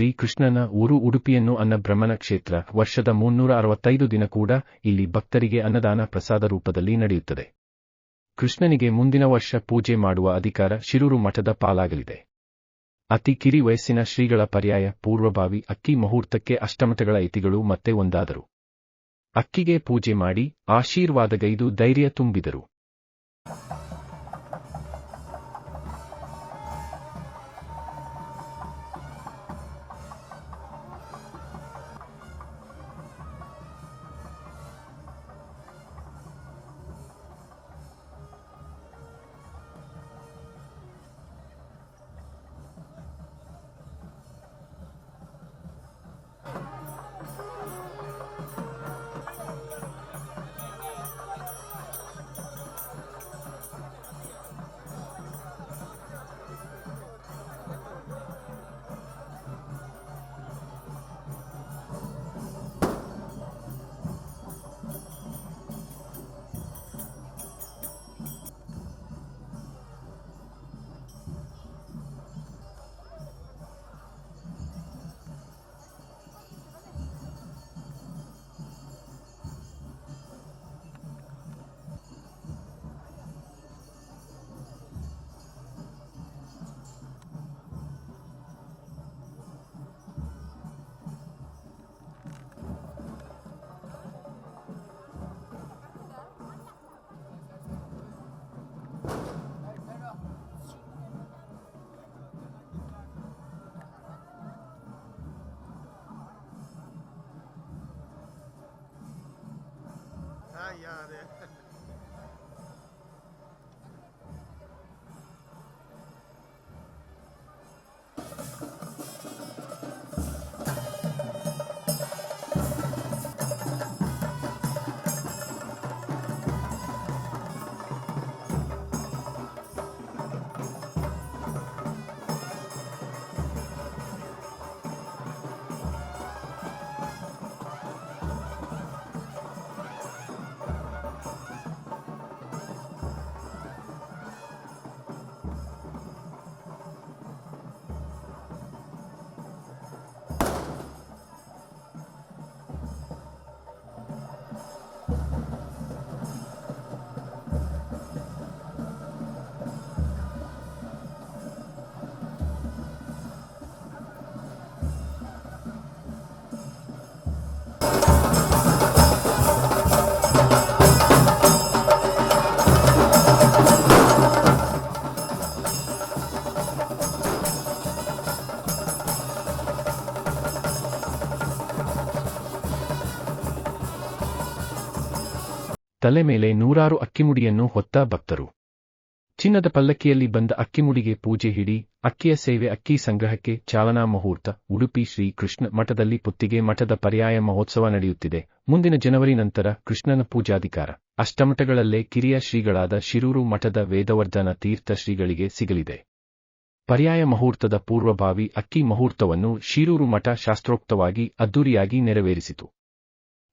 ಶ್ರೀ ಕೃಷ್ಣನ ಊರು ಉಡುಪಿಯನ್ನು ಅನ್ನಬ್ರಹ್ಮನ ಕ್ಷೇತ್ರ. ವರ್ಷದ ಮುನ್ನೂರ ಅರವತ್ತೈದು ದಿನ ಕೂಡ ಇಲ್ಲಿ ಭಕ್ತರಿಗೆ ಅನ್ನದಾನ ಪ್ರಸಾದ ರೂಪದಲ್ಲಿ ನಡೆಯುತ್ತದೆ. ಕೃಷ್ಣನಿಗೆ ಮುಂದಿನ ವರ್ಷ ಪೂಜೆ ಮಾಡುವ ಅಧಿಕಾರ ಶಿರೂರು ಮಠದ ಪಾಲಾಗಲಿದೆ. ಅತಿ ಕಿರಿ ವಯಸ್ಸಿನ ಶ್ರೀಗಳ ಪರ್ಯಾಯ ಪೂರ್ವಭಾವಿ ಅಕ್ಕಿ ಮುಹೂರ್ತಕ್ಕೆ ಅಷ್ಟಮಠಗಳ ಯತಿಗಳು ಮತ್ತೆ ಒಂದಾದರು. ಅಕ್ಕಿಗೆ ಪೂಜೆ ಮಾಡಿ ಆಶೀರ್ವಾದಗೈದು ಧೈರ್ಯ ತುಂಬಿದರು. scagliare ತಲೆ ಮೇಲೆ ನೂರಾರು ಅಕ್ಕಿಮುಡಿಯನ್ನು ಹೊತ್ತ ಭಕ್ತರು. ಚಿನ್ನದ ಪಲ್ಲಕ್ಕಿಯಲ್ಲಿ ಬಂದ ಅಕ್ಕಿಮುಡಿಗೆ ಪೂಜೆ ಹಿಡಿ, ಅಕ್ಕಿಯ ಸೇವೆ ಅಕ್ಕಿ ಸಂಗ್ರಹಕ್ಕೆ ಚಾಲನಾ ಮುಹೂರ್ತ, ಉಡುಪಿ ಶ್ರೀ ಕೃಷ್ಣ ಮಠದಲ್ಲಿ ಪುತ್ತಿಗೆ ಮಠದ ಪರ್ಯಾಯ ಮಹೋತ್ಸವ ನಡೆಯುತ್ತಿದೆ. ಮುಂದಿನ ಜನವರಿ ನಂತರ ಕೃಷ್ಣನ ಪೂಜಾಧಿಕಾರ. ಅಷ್ಟಮಠಗಳಲ್ಲೇ ಕಿರಿಯ ಶ್ರೀಗಳಾದ ಶಿರೂರು ಮಠದ ವೇದವರ್ಧನ ತೀರ್ಥ ಶ್ರೀಗಳಿಗೆ ಸಿಗಲಿದೆ. ಪರ್ಯಾಯ ಮುಹೂರ್ತದ ಪೂರ್ವಭಾವಿ ಅಕ್ಕಿ ಮುಹೂರ್ತವನ್ನು ಶಿರೂರು ಮಠ ಶಾಸ್ತ್ರೋಕ್ತವಾಗಿ ಅದ್ದೂರಿಯಾಗಿ ನೆರವೇರಿಸಿತು.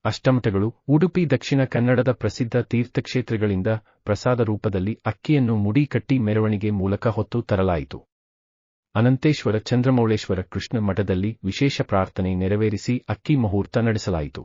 ಅಷ್ಟಮಠಗಳು ಉಡುಪಿ ದಕ್ಷಿಣ ಕನ್ನಡದ ಪ್ರಸಿದ್ಧ ತೀರ್ಥಕ್ಷೇತ್ರಗಳಿಂದ ಪ್ರಸಾದ ರೂಪದಲ್ಲಿ ಅಕ್ಕಿಯನ್ನು ಮುಡಿ ಕಟ್ಟಿ ಮೆರವಣಿಗೆ ಮೂಲಕ ಹೊತ್ತು ತರಲಾಯಿತು. ಅನಂತೇಶ್ವರ ಚಂದ್ರಮೌಳೇಶ್ವರ ಕೃಷ್ಣ ಮಠದಲ್ಲಿ ವಿಶೇಷ ಪ್ರಾರ್ಥನೆ ನೆರವೇರಿಸಿ ಅಕ್ಕಿ ಮುಹೂರ್ತ ನಡೆಸಲಾಯಿತು.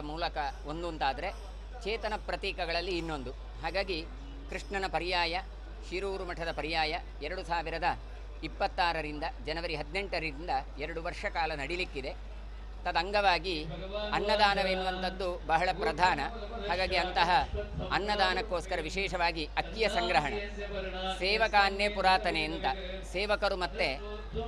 ಮೂಲಕ ಒಂದೊಂದಾದರೆ ಚೇತನ ಪ್ರತೀಕಗಳಲ್ಲಿ ಇನ್ನೊಂದು. ಹಾಗಾಗಿ ಕೃಷ್ಣನ ಪರ್ಯಾಯ, ಶಿರೂರು ಮಠದ ಪರ್ಯಾಯ ಎರಡು ಸಾವಿರದ ಇಪ್ಪತ್ತಾರರಿಂದ ಜನವರಿ ಹದಿನೆಂಟರಿಂದ ಎರಡು ವರ್ಷ ಕಾಲ ನಡಿಲಿಕ್ಕಿದೆ. ತದಂಗವಾಗಿ ಅನ್ನದಾನವೆನ್ನುವಂಥದ್ದು ಬಹಳ ಪ್ರಧಾನ. ಹಾಗಾಗಿ ಅಂತಹ ಅನ್ನದಾನಕ್ಕೋಸ್ಕರ ವಿಶೇಷವಾಗಿ ಅಕ್ಕಿಯ ಸಂಗ್ರಹಣ. ಸೇವಕಾನ್ನೇ ಪುರಾತನೆ ಅಂತ. ಸೇವಕರು ಮತ್ತೆ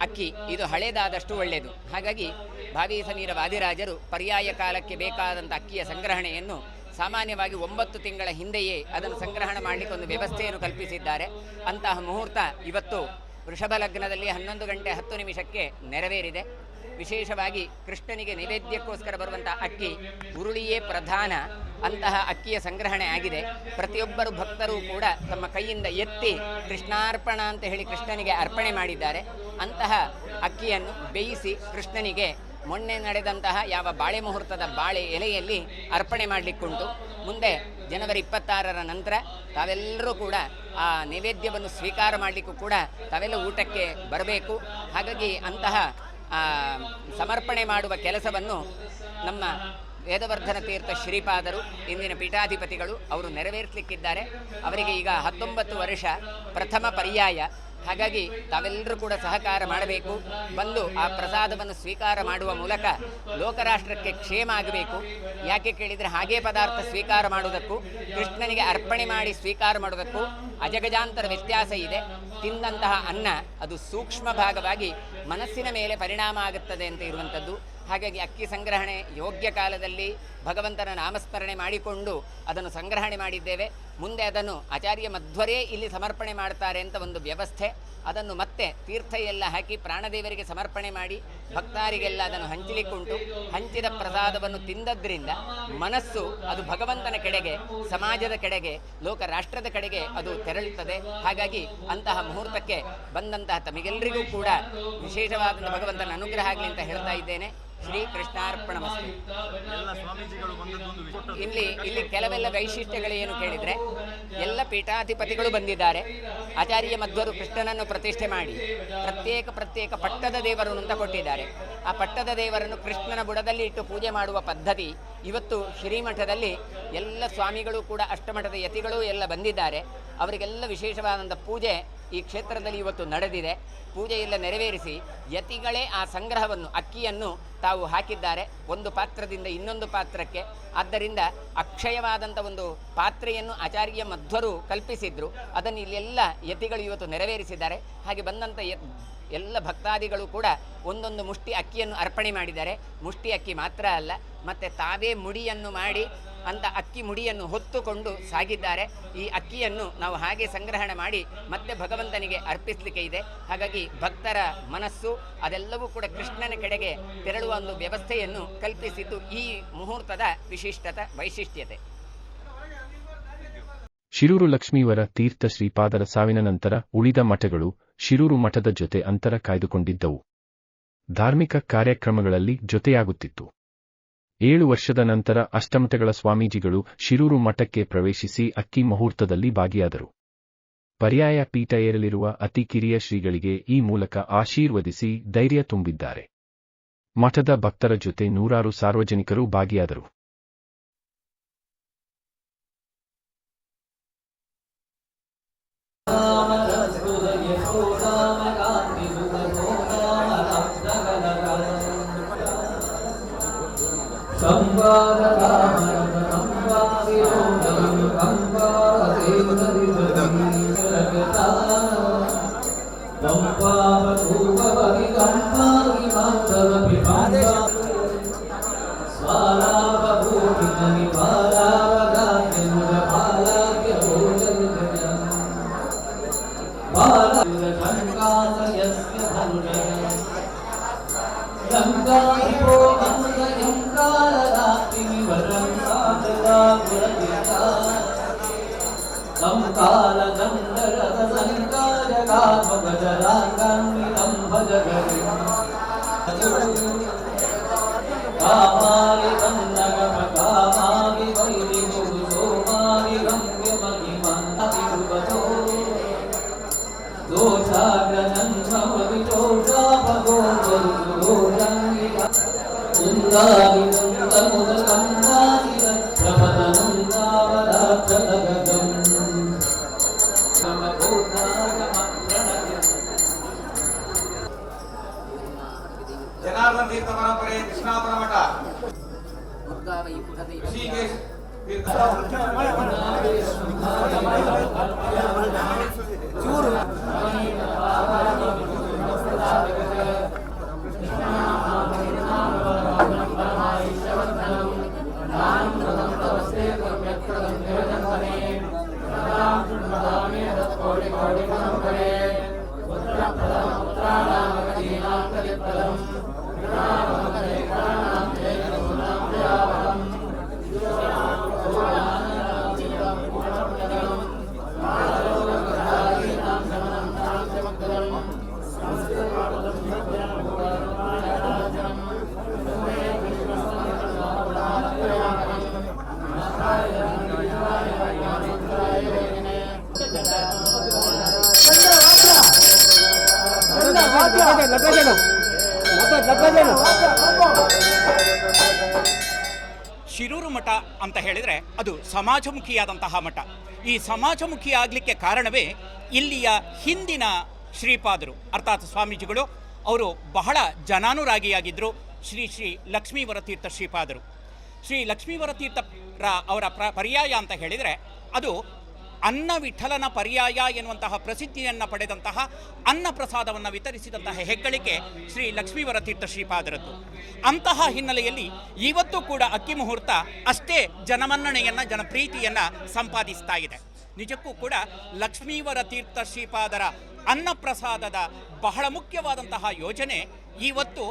ಅಕ್ಕಿ. ಇದು ಹಳೇದಾದಷ್ಟು ಒಳ್ಳೆಯದು ಹಾಗಾಗಿ ಭಾವಿ ಸಮೀರ ವಾದಿರಾಜರು ಪರ್ಯಾಯ ಕಾಲಕ್ಕೆ ಬೇಕಾದಂಥ ಅಕ್ಕಿಯ ಸಂಗ್ರಹಣೆಯನ್ನು ಸಾಮಾನ್ಯವಾಗಿ ಒಂಬತ್ತು ತಿಂಗಳ ಹಿಂದೆಯೇ ಅದನ್ನು ಸಂಗ್ರಹಣ ಮಾಡಲಿಕ್ಕೆ ಒಂದು ವ್ಯವಸ್ಥೆಯನ್ನು ಕಲ್ಪಿಸಿದ್ದಾರೆ. ಅಂತಹ ಮುಹೂರ್ತ ಇವತ್ತು ವೃಷಭ ಲಗ್ನದಲ್ಲಿ ಹನ್ನೊಂದು ಗಂಟೆ ಹತ್ತು ನಿಮಿಷಕ್ಕೆ ನೆರವೇರಿದೆ. ವಿಶೇಷವಾಗಿ ಕೃಷ್ಣನಿಗೆ ನೈವೇದ್ಯಕ್ಕೋಸ್ಕರ ಬರುವಂಥ ಅಕ್ಕಿ ಉರುಳಿಯೇ ಪ್ರಧಾನ ಅಂತಹ ಅಕ್ಕಿಯ ಸಂಗ್ರಹಣೆ ಆಗಿದೆ. ಪ್ರತಿಯೊಬ್ಬರು ಭಕ್ತರು ಕೂಡ ತಮ್ಮ ಕೈಯಿಂದ ಎತ್ತಿ ಕೃಷ್ಣಾರ್ಪಣ ಅಂತ ಹೇಳಿ ಕೃಷ್ಣನಿಗೆ ಅರ್ಪಣೆ ಮಾಡಿದ್ದಾರೆ. ಅಂತಹ ಅಕ್ಕಿಯನ್ನು ಬೇಯಿಸಿ ಕೃಷ್ಣನಿಗೆ ಮೊನ್ನೆ ನಡೆದಂತಹ ಯಾವ ಬಾಳೆ ಮುಹೂರ್ತದ ಬಾಳೆ ಎಲೆಯಲ್ಲಿ ಅರ್ಪಣೆ ಮಾಡಲಿಕ್ಕುಂಟು. ಮುಂದೆ ಜನವರಿ ಇಪ್ಪತ್ತಾರರ ನಂತರ ತಾವೆಲ್ಲರೂ ಕೂಡ ಆ ನೈವೇದ್ಯವನ್ನು ಸ್ವೀಕಾರ ಮಾಡಲಿಕ್ಕೂ ಕೂಡ ತಾವೆಲ್ಲ ಊಟಕ್ಕೆ ಬರಬೇಕು. ಹಾಗಾಗಿ ಅಂತಹ ಸಮರ್ಪಣೆ ಮಾಡುವ ಕೆಲಸವನ್ನು ನಮ್ಮ ವೇದವರ್ಧನ ತೀರ್ಥ ಶ್ರೀಪಾದರು, ಇಂದಿನ ಪೀಠಾಧಿಪತಿಗಳು ಅವರು ನೆರವೇರಿಸಲಿಕ್ಕಿದ್ದಾರೆ. ಅವರಿಗೆ ಈಗ ಹತ್ತೊಂಬತ್ತು ವರ್ಷ ಪ್ರಥಮ ಪರ್ಯಾಯ. ಹಾಗಾಗಿ ತಾವೆಲ್ಲರೂ ಕೂಡ ಸಹಕಾರ ಮಾಡಬೇಕು. ಬಂದು ಆ ಪ್ರಸಾದವನ್ನು ಸ್ವೀಕಾರ ಮಾಡುವ ಮೂಲಕ ಲೋಕರಾಷ್ಟ್ರಕ್ಕೆ ಕ್ಷೇಮ ಆಗಬೇಕು. ಯಾಕೆ ಕೇಳಿದರೆ ಹಾಗೇ ಪದಾರ್ಥ ಸ್ವೀಕಾರ ಮಾಡುವುದಕ್ಕೂ, ಕೃಷ್ಣನಿಗೆ ಅರ್ಪಣೆ ಮಾಡಿ ಸ್ವೀಕಾರ ಮಾಡುವುದಕ್ಕೂ ಅಜಗಜಾಂತರ ವ್ಯತ್ಯಾಸ ಇದೆ. ತಿಂದಂತಹ ಅನ್ನ ಅದು ಸೂಕ್ಷ್ಮ ಭಾಗವಾಗಿ ಮನಸ್ಸಿನ ಮೇಲೆ ಪರಿಣಾಮ ಆಗುತ್ತದೆ ಅಂತ ಇರುವಂಥದ್ದು. ಹಾಗಾಗಿ ಅಕ್ಕಿ ಸಂಗ್ರಹಣೆ ಯೋಗ್ಯ ಕಾಲದಲ್ಲಿ ಭಗವಂತನ ನಾಮಸ್ಮರಣೆ ಮಾಡಿಕೊಂಡು ಅದನ್ನು ಸಂಗ್ರಹಣೆ ಮಾಡಿದ್ದೇವೆ. ಮುಂದೆ ಅದನ್ನು ಆಚಾರ್ಯ ಮಧ್ವರೇ ಇಲ್ಲಿ ಸಮರ್ಪಣೆ ಮಾಡ್ತಾರೆ ಅಂತ ಒಂದು ವ್ಯವಸ್ಥೆ. ಅದನ್ನು ಮತ್ತೆ ತೀರ್ಥ ಎಲ್ಲ ಹಾಕಿ ಪ್ರಾಣದೇವರಿಗೆ ಸಮರ್ಪಣೆ ಮಾಡಿ ಭಕ್ತಾರಿಗೆಲ್ಲ ಅದನ್ನು ಹಂಚಲಿಕ್ಕುಂಟು. ಹಂಚಿದ ಪ್ರಸಾದವನ್ನು ತಿಂದದ್ರಿಂದ ಮನಸ್ಸು ಅದು ಭಗವಂತನ ಕಡೆಗೆ, ಸಮಾಜದ ಕಡೆಗೆ ಲೋಕ ರಾಷ್ಟ್ರದ ಕಡೆಗೆ ಅದು ತೆರಳುತ್ತದೆ. ಹಾಗಾಗಿ ಅಂತಹ ಮುಹೂರ್ತಕ್ಕೆ ಬಂದಂತಹ ತಮಗೆಲ್ಲರಿಗೂ ಕೂಡ ವಿಶೇಷವಾದಂಥ ಭಗವಂತನ ಅನುಗ್ರಹ ಆಗಲಿ ಅಂತ ಹೇಳ್ತಾ ಇದ್ದೇನೆ. ಶ್ರೀ ಕೃಷ್ಣಾರ್ಪಣ ಇಲ್ಲಿ ಇಲ್ಲಿ ಕೆಲವೆಲ್ಲ ವೈಶಿಷ್ಟ್ಯಗಳು ಏನು ಕೇಳಿದರೆ ಎಲ್ಲ ಪೀಠಾಧಿಪತಿಗಳು ಬಂದಿದ್ದಾರೆ. ಆಚಾರ್ಯ ಮಧ್ವರು ಕೃಷ್ಣನನ್ನು ಪ್ರತಿಷ್ಠೆ ಮಾಡಿ ಪ್ರತ್ಯೇಕ ಪ್ರತ್ಯೇಕ ಪಟ್ಟದ ದೇವರನ್ನು ಅಂತ ಕೊಟ್ಟಿದ್ದಾರೆ. ಆ ಪಟ್ಟದ ದೇವರನ್ನು ಕೃಷ್ಣನ ಬುಡದಲ್ಲಿ ಇಟ್ಟು ಪೂಜೆ ಮಾಡುವ ಪದ್ಧತಿ ಇವತ್ತು ಶ್ರೀಮಠದಲ್ಲಿ ಎಲ್ಲ ಸ್ವಾಮಿಗಳು ಕೂಡ ಅಷ್ಟಮಠದ ಯತಿಗಳು ಎಲ್ಲ ಬಂದಿದ್ದಾರೆ. ಅವರಿಗೆಲ್ಲ ವಿಶೇಷವಾದಂಥ ಪೂಜೆ ಈ ಕ್ಷೇತ್ರದಲ್ಲಿ ಇವತ್ತು ನಡೆದಿದೆ. ಪೂಜೆಯೆಲ್ಲ ನೆರವೇರಿಸಿ ಯತಿಗಳೇ ಆ ಸಂಗ್ರಹವನ್ನು, ಅಕ್ಕಿಯನ್ನು ತಾವು ಹಾಕಿದ್ದಾರೆ. ಒಂದು ಪಾತ್ರದಿಂದ ಇನ್ನೊಂದು ಪಾತ್ರಕ್ಕೆ. ಆದ್ದರಿಂದ ಅಕ್ಷಯವಾದಂಥ ಒಂದು ಪಾತ್ರೆಯನ್ನು ಆಚಾರ್ಯ ಮಧ್ವರು ಕಲ್ಪಿಸಿದ್ರು. ಅದನ್ನು ಇಲ್ಲೆಲ್ಲ ಯತಿಗಳು ಇವತ್ತು ನೆರವೇರಿಸಿದ್ದಾರೆ. ಹಾಗೆ ಬಂದಂಥ ಎಲ್ಲ ಭಕ್ತಾದಿಗಳು ಕೂಡ ಒಂದೊಂದು ಮುಷ್ಟಿ ಅಕ್ಕಿಯನ್ನು ಅರ್ಪಣೆ ಮಾಡಿದ್ದಾರೆ. ಮುಷ್ಟಿ ಅಕ್ಕಿ ಮಾತ್ರ ಅಲ್ಲ, ಮತ್ತು ತಾವೇ ಮುಡಿಯನ್ನು ಮಾಡಿ ಅಂತ ಅಕ್ಕಿ ಮುಡಿಯನ್ನು ಹೊತ್ತುಕೊಂಡು ಸಾಗಿದ್ದಾರೆ. ಈ ಅಕ್ಕಿಯನ್ನು ನಾವು ಹಾಗೆ ಸಂಗ್ರಹಣೆ ಮಾಡಿ ಮತ್ತೆ ಭಗವಂತನಿಗೆ ಅರ್ಪಿಸಲಿಕ್ಕೆ ಇದೆ. ಹಾಗಾಗಿ ಭಕ್ತರ ಮನಸ್ಸು, ಅದೆಲ್ಲವೂ ಕೂಡ ಕೃಷ್ಣನ ಕಡೆಗೆ ತೆರಳುವ ಒಂದು ವ್ಯವಸ್ಥೆಯನ್ನು ಕಲ್ಪಿಸಿದ್ದು ಈ ಮುಹೂರ್ತದ ವಿಶಿಷ್ಟತ ವೈಶಿಷ್ಟ್ಯತೆ. ಶಿರೂರು ಲಕ್ಷ್ಮೀವರ ತೀರ್ಥ ಶ್ರೀಪಾದರ ಸಾವಿನ ನಂತರ ಉಳಿದ ಮಠಗಳು ಶಿರೂರು ಮಠದ ಜೊತೆ ಅಂತರ ಕಾಯ್ದುಕೊಂಡಿದ್ದವು. ಧಾರ್ಮಿಕ ಕಾರ್ಯಕ್ರಮಗಳಲ್ಲಿ ಜೊತೆಯಾಗುತ್ತಿತ್ತು. ಏಳು ವರ್ಷದ ನಂತರ ಅಷ್ಟಮಠಗಳ ಸ್ವಾಮೀಜಿಗಳು ಶಿರೂರು ಮಠಕ್ಕೆ ಪ್ರವೇಶಿಸಿ ಅಕ್ಕಿ ಮುಹೂರ್ತದಲ್ಲಿ ಭಾಗಿಯಾದರು. ಪರ್ಯಾಯ ಪೀಠ ಏರಲಿರುವ ಅತಿ ಕಿರಿಯ ಶ್ರೀಗಳಿಗೆ ಈ ಮೂಲಕ ಆಶೀರ್ವದಿಸಿ ಧೈರ್ಯ ತುಂಬಿದ್ದಾರೆ. ಮಠದ ಭಕ್ತರ ಜೊತೆ ನೂರಾರು ಸಾರ್ವಜನಿಕರು ಭಾಗಿಯಾದರು. Para Prabhu Kitani Para Janardhan తీర్థ పరంపరే కృష్ణాపురం మఠ ఋషికేశ్ తీర్థ చూరు उन्दानि ಶಿರೂರು ಮಠ ಅಂತ ಹೇಳಿದರೆ ಅದು ಸಮಾಜಮುಖಿಯಾದಂತಹ ಮಠ. ಈ ಸಮಾಜಮುಖಿ ಆಗಲಿಕ್ಕೆ ಕಾರಣವೇ ಇಲ್ಲಿಯ ಹಿಂದಿನ ಶ್ರೀಪಾದರು, ಅರ್ಥಾತ್ ಸ್ವಾಮೀಜಿಗಳು, ಅವರು ಬಹಳ ಜನಾನುರಾಗಿಯಾಗಿದ್ದರು ಶ್ರೀ ಶ್ರೀ ಲಕ್ಷ್ಮೀವರ ತೀರ್ಥ ಶ್ರೀಪಾದರು. ಶ್ರೀ ಲಕ್ಷ್ಮೀವರ ತೀರ್ಥರ ಅವರ ಪ್ರ ಪರ್ಯಾಯ ಅಂತ ಹೇಳಿದರೆ ಅದು ಅನ್ನ ವಿಠಲನ ಪರ್ಯಾಯ ಎನ್ನುವಂತಹ ಪ್ರಸಿದ್ಧಿಯನ್ನು ಪಡೆದಂತಹ ಅನ್ನ ಪ್ರಸಾದವನ್ನು ವಿತರಿಸಿದಂತಹ ಹೆಗ್ಗಳಿಕೆ ಶ್ರೀ ಲಕ್ಷ್ಮೀವರ ತೀರ್ಥ ಶ್ರೀಪಾದರದ್ದು. ಅಂತಹ ಹಿನ್ನೆಲೆಯಲ್ಲಿ ಇವತ್ತು ಕೂಡ ಅಕ್ಕಿ ಮುಹೂರ್ತ ಅಷ್ಟೇ ಜನಮನ್ನಣೆಯನ್ನು, ಜನಪ್ರೀತಿಯನ್ನು ಸಂಪಾದಿಸ್ತಾ ಇದೆ. ನಿಜಕ್ಕೂ ಕೂಡ ಲಕ್ಷ್ಮೀವರ ತೀರ್ಥ ಶ್ರೀಪಾದರ ಅನ್ನ ಪ್ರಸಾದದ ಬಹಳ ಮುಖ್ಯವಾದಂತಹ ಯೋಜನೆ ಇವತ್ತು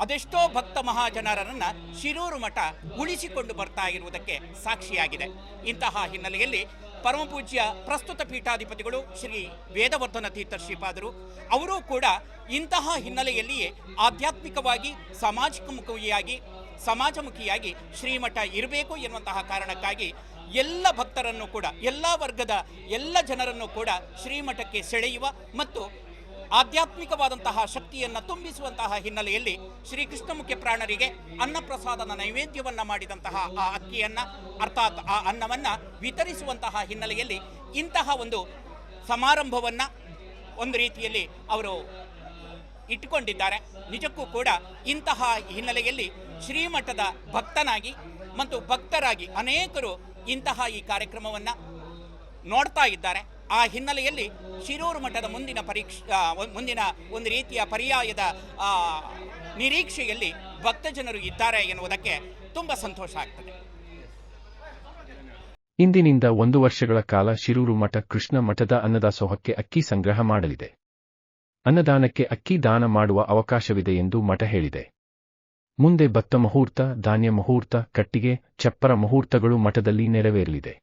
ಅದೆಷ್ಟೋ ಭಕ್ತ ಮಹಾಜನರನ್ನು ಶಿರೂರು ಮಠ ಉಳಿಸಿಕೊಂಡು ಬರ್ತಾ ಇರುವುದಕ್ಕೆ ಸಾಕ್ಷಿಯಾಗಿದೆ. ಇಂತಹ ಹಿನ್ನೆಲೆಯಲ್ಲಿ ಪರಮಪೂಜ್ಯ ಪ್ರಸ್ತುತ ಪೀಠಾಧಿಪತಿಗಳು ಶ್ರೀ ವೇದವರ್ಧನ ತೀರ್ಥ ಶ್ರೀಪಾದರು, ಅವರೂ ಕೂಡ ಇಂತಹ ಹಿನ್ನೆಲೆಯಲ್ಲಿಯೇ ಆಧ್ಯಾತ್ಮಿಕವಾಗಿ, ಸಾಮಾಜಿಕ ಸಾಮಾಜಿಕಮುಖಿಯಾಗಿ ಸಮಾಜಮುಖಿಯಾಗಿ ಶ್ರೀಮಠ ಇರಬೇಕು ಎನ್ನುವಂತಹ ಕಾರಣಕ್ಕಾಗಿ ಎಲ್ಲ ಭಕ್ತರನ್ನು ಕೂಡ, ಎಲ್ಲ ವರ್ಗದ ಎಲ್ಲ ಜನರನ್ನು ಕೂಡ ಶ್ರೀಮಠಕ್ಕೆ ಸೆಳೆಯುವ ಮತ್ತು ಆಧ್ಯಾತ್ಮಿಕವಾದಂತಹ ಶಕ್ತಿಯನ್ನು ತುಂಬಿಸುವಂತಹ ಹಿನ್ನೆಲೆಯಲ್ಲಿ ಶ್ರೀಕೃಷ್ಣ ಮುಖ್ಯ ಪ್ರಾಣರಿಗೆ ಅನ್ನಪ್ರಸಾದನ ನೈವೇದ್ಯವನ್ನು ಮಾಡಿದಂತಹ ಆ ಅಕ್ಕಿಯನ್ನ, ಅರ್ಥಾತ್ ಆ ಅನ್ನವನ್ನು ವಿತರಿಸುವಂತಹ ಹಿನ್ನೆಲೆಯಲ್ಲಿ ಇಂತಹ ಒಂದು ಸಮಾರಂಭವನ್ನು ಒಂದು ರೀತಿಯಲ್ಲಿ ಅವರು ಇಟ್ಟುಕೊಂಡಿದ್ದಾರೆ. ನಿಜಕ್ಕೂ ಕೂಡ ಇಂತಹ ಹಿನ್ನೆಲೆಯಲ್ಲಿ ಶ್ರೀಮಠದ ಭಕ್ತನಾಗಿ ಮತ್ತು ಭಕ್ತರಾಗಿ ಅನೇಕರು ಇಂತಹ ಈ ಕಾರ್ಯಕ್ರಮವನ್ನು ನೋಡ್ತಾ ಇದ್ದಾರೆ. ಆ ಹಿನ್ನೆಲೆಯಲ್ಲಿ ಶಿರೂರು ಮಠದ ಮುಂದಿನ ಪರೀಕ್ಷ ಮುಂದಿನ ಒಂದು ರೀತಿಯ ಪರ್ಯಾಯದ ನಿರೀಕ್ಷೆಯಲ್ಲಿ ಭಕ್ತಜನರು ಇದ್ದಾರೆ ಎನ್ನುವುದಕ್ಕೆ ತುಂಬ ಸಂತೋಷ ಆಗ್ತದೆ. ಇಂದಿನಿಂದ ಒಂದು ವರ್ಷಗಳ ಕಾಲ ಶಿರೂರು ಮಠ ಕೃಷ್ಣ ಮಠದ ಅನ್ನದಾಸೋಹಕ್ಕೆ ಅಕ್ಕಿ ಸಂಗ್ರಹ ಮಾಡಲಿದೆ. ಅನ್ನದಾನಕ್ಕೆ ಅಕ್ಕಿ ದಾನ ಮಾಡುವ ಅವಕಾಶವಿದೆ ಎಂದು ಮಠ ಹೇಳಿದೆ. ಮುಂದೆ ಭತ್ತ ಮುಹೂರ್ತ, ಧಾನ್ಯ ಮುಹೂರ್ತ, ಕಟ್ಟಿಗೆ, ಚಪ್ಪರ ಮುಹೂರ್ತಗಳು ಮಠದಲ್ಲಿ ನೆರವೇರಲಿದೆ.